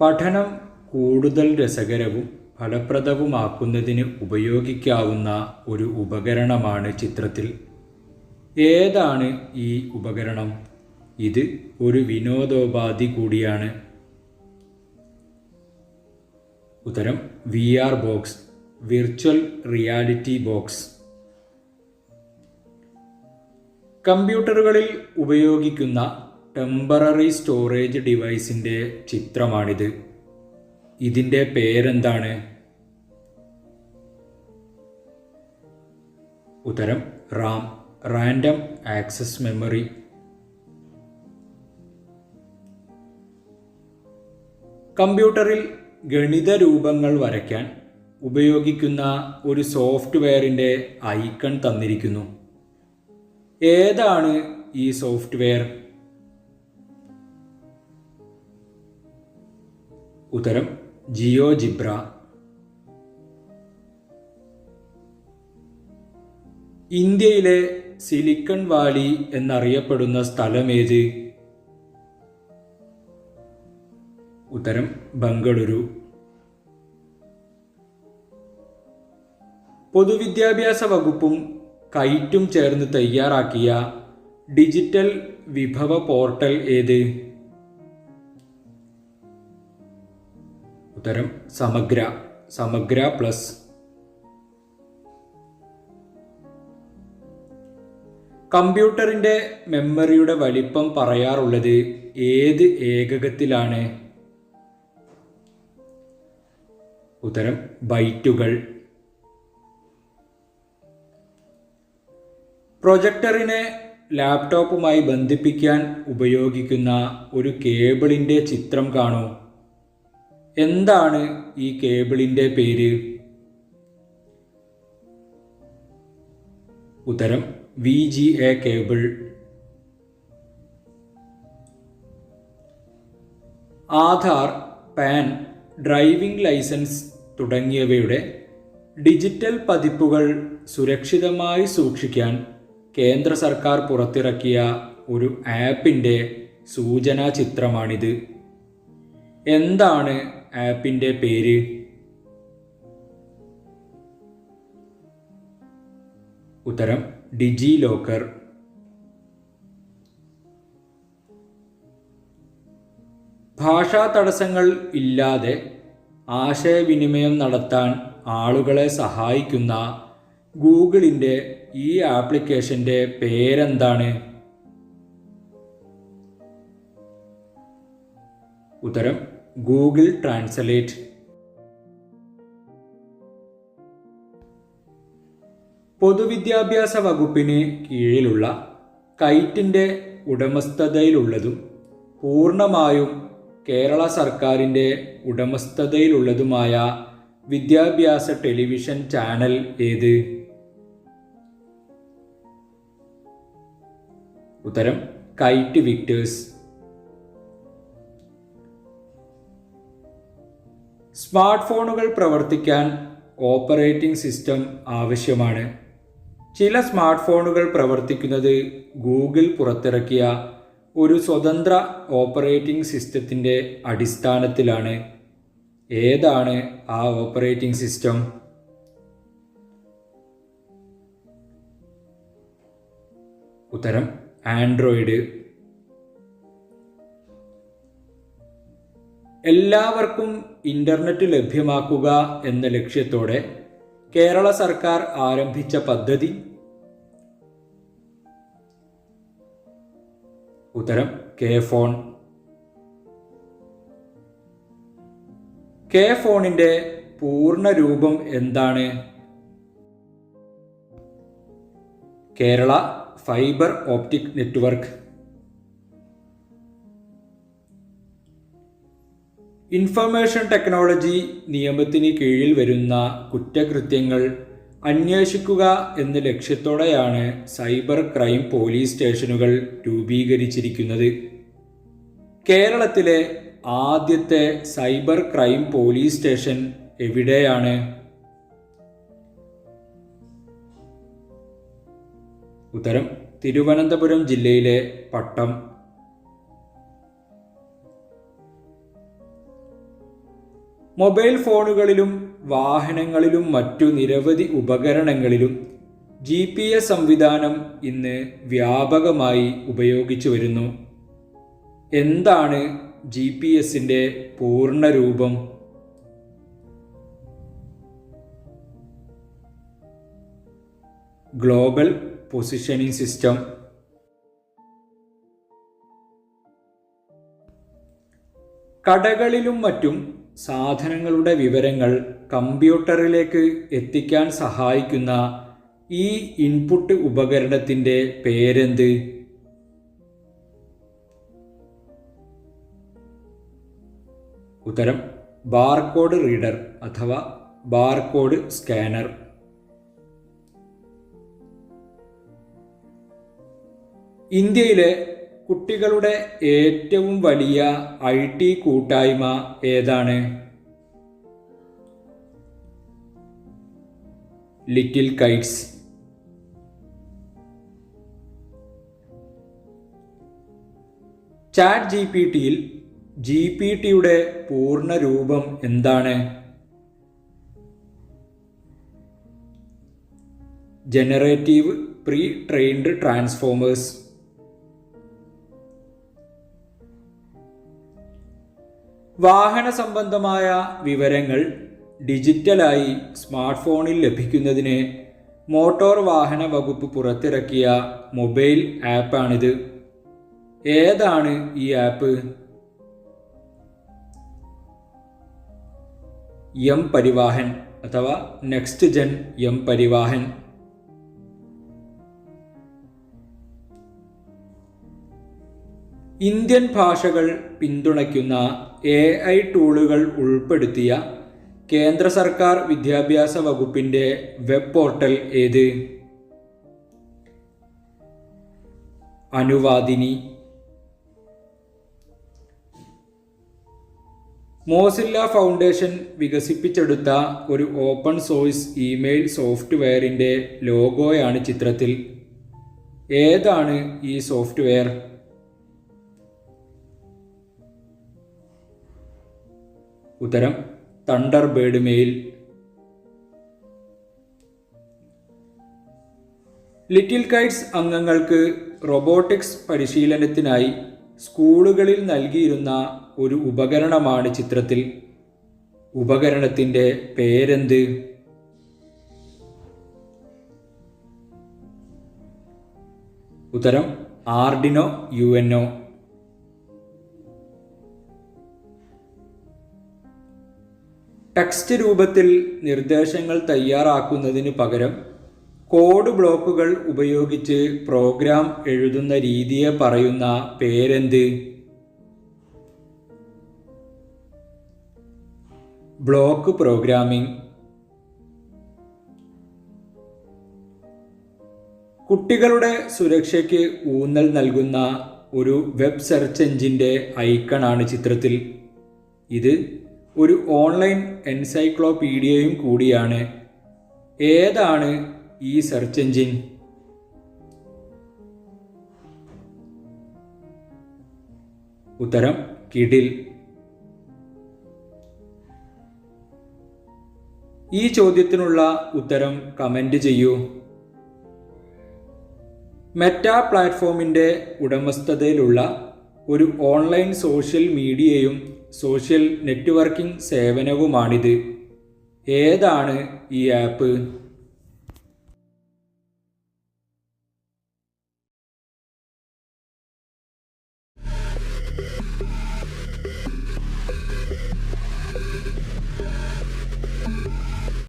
പഠനം കൂടുതൽ രസകരവും ഫലപ്രദവുമാക്കുന്നതിന് ഉപയോഗിക്കാവുന്ന ഒരു ഉപകരണമാണ് ചിത്രത്തിൽ. ഏതാണ് ഈ ഉപകരണം? ഇത് ഒരു വിനോദോപാധി കൂടിയാണ്. ഉത്തരം V R box virtual reality box. കമ്പ്യൂട്ടറുകളിൽ ഉപയോഗിക്കുന്ന ടെമ്പററി സ്റ്റോറേജ് ഡിവൈസിന്റെ ചിത്രമാണിത്. ഇതിന്റെ പേരെന്താണ്? ഉത്തരം റാം. Random access memory. കമ്പ്യൂട്ടറിൽ ഗണിത രൂപങ്ങൾ വരയ്ക്കാൻ ഉപയോഗിക്കുന്ന ഒരു സോഫ്റ്റ്വെയറിന്റെ ഐക്കൺ തന്നിരിക്കുന്നു. ഏതാണ് ഈ സോഫ്റ്റ്വെയർ? ഉത്തരം ജിയോ ജിബ്ര. ഇന്ത്യയിലെ സിലിക്കൺ വാലി എന്നറിയപ്പെടുന്ന സ്ഥലമേത്? ഉത്തരം ബംഗളൂരു. പൊതുവിദ്യാഭ്യാസ വകുപ്പും കൈറ്റും ചേർന്ന് തയ്യാറാക്കിയ ഡിജിറ്റൽ വിഭവ പോർട്ടൽ ഏത്? ഉത്തരം സമഗ്ര സമഗ്ര പ്ലസ് കമ്പ്യൂട്ടറിന്റെ മെമ്മറിയുടെ വലിപ്പം പറയാറുള്ളത് ഏത് ഏകകത്തിലാണ്? ഉത്തരം ബൈറ്റുകൾ. പ്രൊജക്ടറിനെ ലാപ്ടോപ്പുമായി ബന്ധിപ്പിക്കാൻ ഉപയോഗിക്കുന്ന ഒരു കേബിളിന്റെ ചിത്രം കാണൂ. എന്താണ് ഈ കേബിളിന്റെ പേര്? ഉത്തരം V G A cable. Aadhaar PAN driving licence തുടങ്ങിയവയുടെ ഡിജിറ്റൽ പതിപ്പുകൾ സുരക്ഷിതമായി സൂക്ഷിക്കാൻ കേന്ദ്ര സർക്കാർ പുറത്തിറക്കിയ ഒരു ആപ്പിന്റെ സൂചനാ ചിത്രമാണിത് എന്താണ് ആപ്പിന്റെ പേര്. ഉത്തരം ഡിജി ലോക്കർ ഭാഷാ തടസ്സങ്ങൾ ഇല്ലാതെ ആശയവിനിമയം നടത്താൻ ആളുകളെ സഹായിക്കുന്ന ഗൂഗിളിന്റെ ഈ ആപ്ലിക്കേഷന്റെ പേരെന്താണ്? ഉത്തരം ഗൂഗിൾ ട്രാൻസ്ലേറ്റ്. പൊതുവിദ്യാഭ്യാസ വകുപ്പിന് കീഴിലുള്ള കൈറ്റിന്റെ ഉടമസ്ഥതയിലുള്ളതും പൂർണമായും കേരള സർക്കാരിന്റെ ഉടമസ്ഥതയിലുള്ളതുമായ വിദ്യാഭ്യാസ ടെലിവിഷൻ ചാനൽ ഏത്? ഉത്തരം കൈറ്റ് വിക്ടേഴ്സ്. സ്മാർട്ട് ഫോണുകൾ പ്രവർത്തിക്കാൻ ഓപ്പറേറ്റിംഗ് സിസ്റ്റം ആവശ്യമാണ്. ചില സ്മാർട്ട് ഫോണുകൾ പ്രവർത്തിക്കുന്നത് ഗൂഗിൾ പുറത്തിറക്കിയ ഒരു സ്വതന്ത്ര ഓപ്പറേറ്റിംഗ് സിസ്റ്റത്തിന്റെ അടിസ്ഥാനത്തിലാണ്. ഏതാണ് ആ ഓപ്പറേറ്റിംഗ് സിസ്റ്റം? ഉത്തരം ആൻഡ്രോയിഡ്. എല്ലാവർക്കും ഇന്റർനെറ്റ് ലഭ്യമാക്കുക എന്ന ലക്ഷ്യത്തോടെ കേരള സർക്കാർ ആരംഭിച്ച പദ്ധതി. ഉത്തരം കെ ഫോൺ. കെ ഫോണിന്റെ പൂർണ രൂപം എന്താണ്? Kerala fibre optic network. Information technology നിയമത്തിന് കീഴിൽ വരുന്ന കുറ്റകൃത്യങ്ങൾ അന്വേഷിക്കുക എന്ന ലക്ഷ്യത്തോടെയാണ് സൈബർ ക്രൈം പോലീസ് സ്റ്റേഷനുകൾ രൂപീകരിച്ചിരിക്കുന്നത്. കേരളത്തിലെ ആദ്യത്തെ സൈബർ ക്രൈം പോലീസ് സ്റ്റേഷൻ എവിടെയാണ്? ഉത്തരം തിരുവനന്തപുരം ജില്ലയിലെ പട്ടം. മൊബൈൽ ഫോണുകളിലും വാഹനങ്ങളിലും മറ്റു നിരവധി ഉപകരണങ്ങളിലും ജി പി എസ് സംവിധാനം ഇന്ന് വ്യാപകമായി ഉപയോഗിച്ചു വരുന്നു. എന്താണ് ജി പി എസിന്റെ പൂർണരൂപം ഗ്ലോബൽ പൊസിഷനിങ് സിസ്റ്റം. കടകളിലും മറ്റും സാധനങ്ങളുടെ വിവരങ്ങൾ കമ്പ്യൂട്ടറിലേക്ക് എത്തിക്കാൻ സഹായിക്കുന്ന ഈ ഇൻപുട്ട് ഉപകരണത്തിന്റെ പേരെന്ത്? ഉത്തരം ബാർകോഡ് റീഡർ അഥവാ ബാർകോഡ് സ്കാനർ. ഇന്ത്യയിലെ കുട്ടികളുടെ ഏറ്റവും വലിയ ഐ ടി കൂട്ടായ്മ ഏതാണ്? Little kites. Chat G P ടിയിൽ ജി പി ടിയുടെ പൂർണ രൂപം എന്താണ്? Generative pre trained transformers. വാഹന സംബന്ധമായ വിവരങ്ങൾ ഡിജിറ്റലായി സ്മാർട്ട് ഫോണിൽ ലഭിക്കുന്നതിന് മോട്ടോർ വാഹന വകുപ്പ് പുറത്തിറക്കിയ മൊബൈൽ ആപ്പാണിത്. ഏതാണ് ഈ ആപ്പ്? എം പരിവാഹൻ അഥവാ next gen M Parivahan. Indian ഭാഷകൾ പിന്തുണയ്ക്കുന്ന എ ഐ ടൂളുകൾ ഉൾപ്പെടുത്തിയ കേന്ദ്ര സർക്കാർ വിദ്യാഭ്യാസ വകുപ്പിന്റെ വെബ് പോർട്ടൽ ഏത്? അനുവാദിനി. മോസില്ല ഫൗണ്ടേഷൻ വികസിപ്പിച്ചെടുത്ത ഒരു ഓപ്പൺ സോഴ്സ് ഇമെയിൽ സോഫ്റ്റ്വെയറിന്റെ ലോഗോയാണ് ചിത്രത്തിൽ. ഏതാണ് ഈ സോഫ്റ്റ്വെയർ? ഉത്തരം thunder bird mail little Kites അംഗങ്ങൾക്ക് റോബോട്ടിക്സ് പരിശീലനത്തിനായി സ്കൂളുകളിൽ നൽകിയിരുന്ന ഒരു ഉപകരണമാണ് ചിത്രത്തിൽ. ഉപകരണത്തിന്റെ പേരെന്ത്? ഉത്തരം ആർഡിനോ യു എൻ ടെക്സ്റ്റ് രൂപത്തിൽ നിർദ്ദേശങ്ങൾ തയ്യാറാക്കുന്നതിന് പകരം കോഡ് ബ്ലോക്കുകൾ ഉപയോഗിച്ച് പ്രോഗ്രാം എഴുതുന്ന രീതിയെ പറയുന്ന പേരെന്ത്? Block programming. കുട്ടികളുടെ സുരക്ഷയ്ക്ക് ഊന്നൽ നൽകുന്ന ഒരു വെബ് സെർച്ച് എഞ്ചിന്റെ ഐക്കണാണ് ചിത്രത്തിൽ. ഇത് ഒരു ഓൺലൈൻ എൻസൈക്ലോപീഡിയയും കൂടിയാണ്. ഏതാണ് ഈ സെർച്ച് എഞ്ചിൻ ഉത്തരം കിഡിൽ. ഈ ചോദ്യത്തിനുള്ള ഉത്തരം കമന്റ് ചെയ്യൂ. മെറ്റ പ്ലാറ്റ്ഫോമിന്റെ ഉടമസ്ഥതയിലുള്ള ഒരു ഓൺലൈൻ സോഷ്യൽ മീഡിയയും സോഷ്യൽ നെറ്റ്വർക്കിംഗ് സേവനവുമാണിത്. ഏതാണ് ഈ ആപ്പ്?